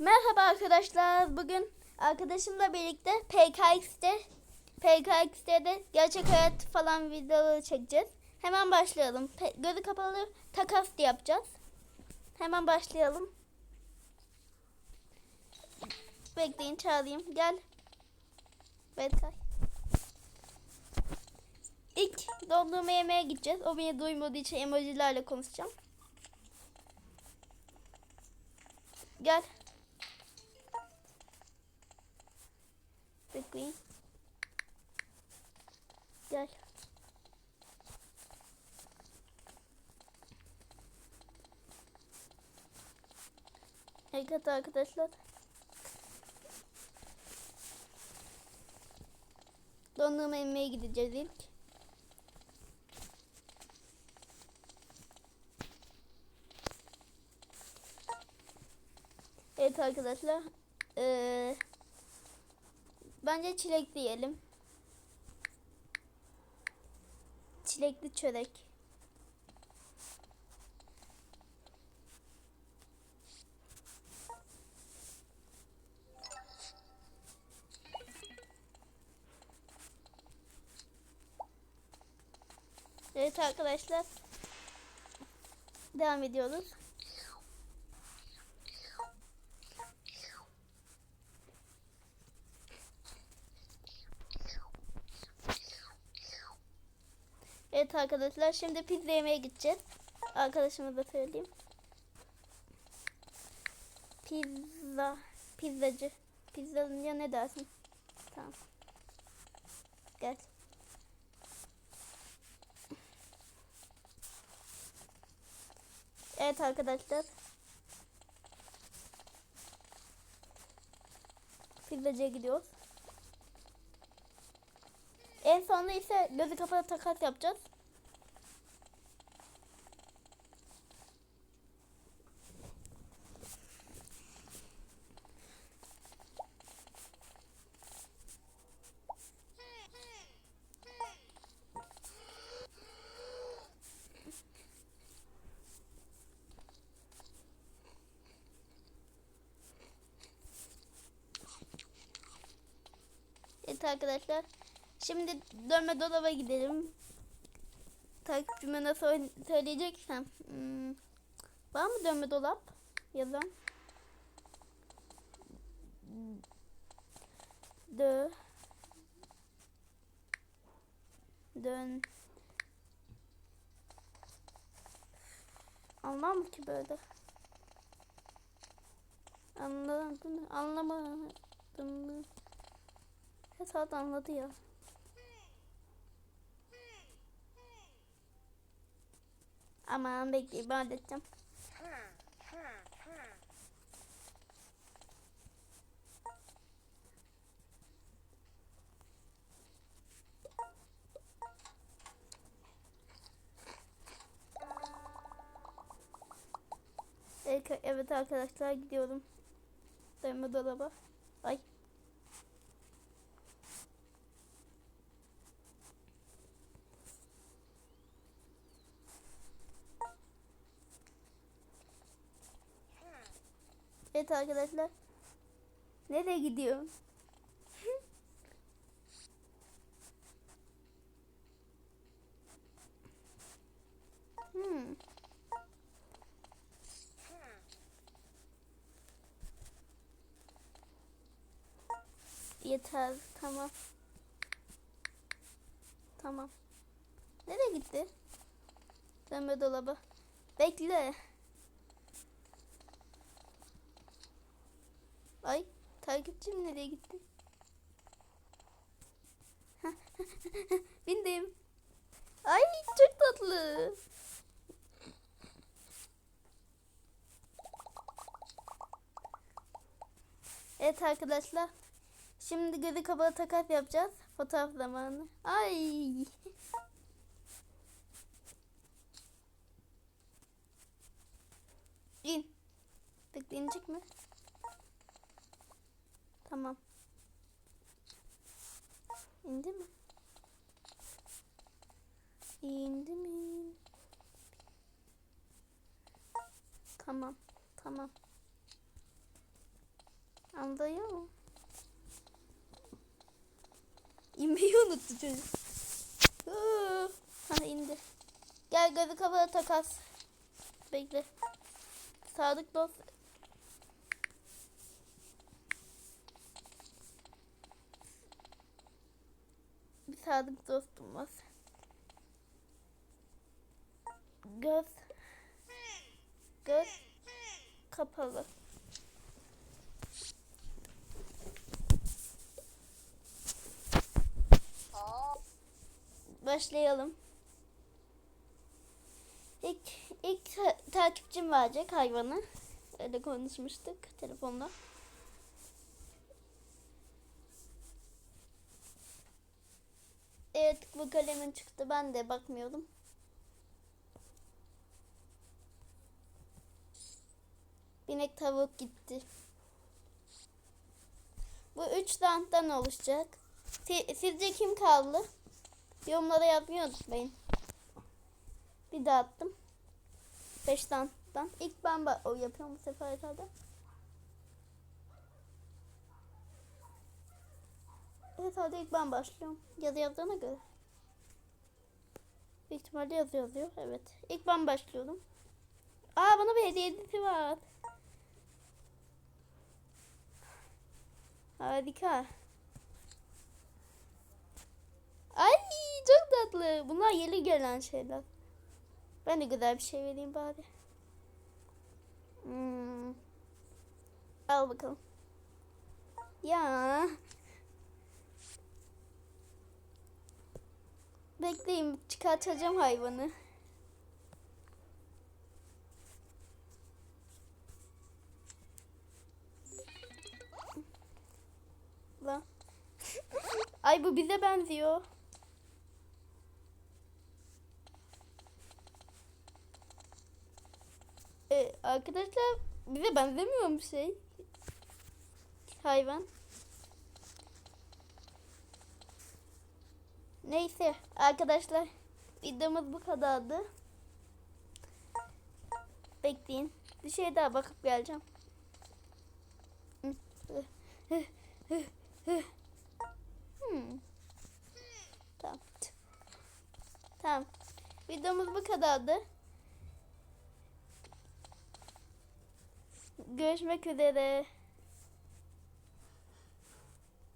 Merhaba arkadaşlar. Bugün arkadaşımla birlikte PKX'de PKX'de gerçek hayat falan videoları çekeceğiz. Hemen başlayalım. Pe- gözü kapalı takas yapacağız. Hemen başlayalım. Bekleyin çağırayım. Gel. Berkay. İlk dondurma yemeye gideceğiz. O beni duymadığı için emojilerle konuşacağım. Gel. Bekleyin. Gel. Evet arkadaşlar. Dondurma yemeye gideceğiz ilk. Evet arkadaşlar. Ee, bence çilek diyelim. Çilekli çörek. Evet arkadaşlar. Devam ediyoruz. Evet arkadaşlar şimdi pizza yemeye gideceğiz. Arkadaşıma da söyleyeyim. Pizza. Pizzacı. Pizzacıya ne dersin? Tamam. Gel. Evet arkadaşlar. Pizzacıya gidiyoruz. En sonunda ise gözü kapalı takas yapacağız. Evet arkadaşlar. Şimdi dönme dolaba gidelim. Takipçime nasıl söyleyeceksem. Hmm. Var mı dönme dolap? Yazan. Dö. Dön. Anlamam ki böyle. Anladım. Anlamadım. Hesap anladı ya. Aman bekleyin ben halledeceğim. Evet, arkadaşlar gidiyorum. Dönme dolaba. Ay. Evet arkadaşlar. Nereye gidiyorum? hmm. Yeter. Tamam. Tamam. Nereye gitti? Dönme dolaba. Bekle. Ay takipçim nereye gitti? Bindim. Ay çok tatlı. Evet arkadaşlar. Şimdi gözü kapalı takas yapacağız. Fotoğraf zamanı. Ay. İn. Bekleyecek mi? Tamam. İndi mi? İndi mi? Tamam. Tamam. yanındayım ama. İnmeyi unuttu çocuk. Ha indi. Gel gözü kapalı takas. Bekle. Sadık dost. Sadık dostum var. Göz. Göz kapalı. Başlayalım. İlk, ilk ta- takipçim verecek hayvanı. Öyle konuşmuştuk telefonda. Evet bu kalemin çıktı. Ben de bakmıyordum. Binek tavuk gitti. Bu üç ranttan oluşacak. Si- Sizce kim kaldı? Yorumlara yazmayı unutmayın. Bir daha attım. Beş ranttan. İlk ben o yapıyorum bu sefer herhalde. Evet hadi ilk ben başlıyorum. Yazı yazdığına göre. Büyük ihtimalle yazı yazıyor. Evet. İlk ben başlıyorum. Aa bana bir hediyesi var. Harika. Ay çok tatlı. Bunlar yeni gelen şeyler. Ben de güzel bir şey vereyim bari. Hmm. Al bakalım. Ya. Bekleyin çıkartacağım hayvanı. Lan. Ay bu bize benziyor. Ee, arkadaşlar bize benzemiyor mu şey? Hayvan. Neyse arkadaşlar videomuz bu kadardı. Bekleyin. Bir şey daha bakıp geleceğim. Hmm. Tamam. Tamam. Videomuz bu kadardı. Görüşmek üzere.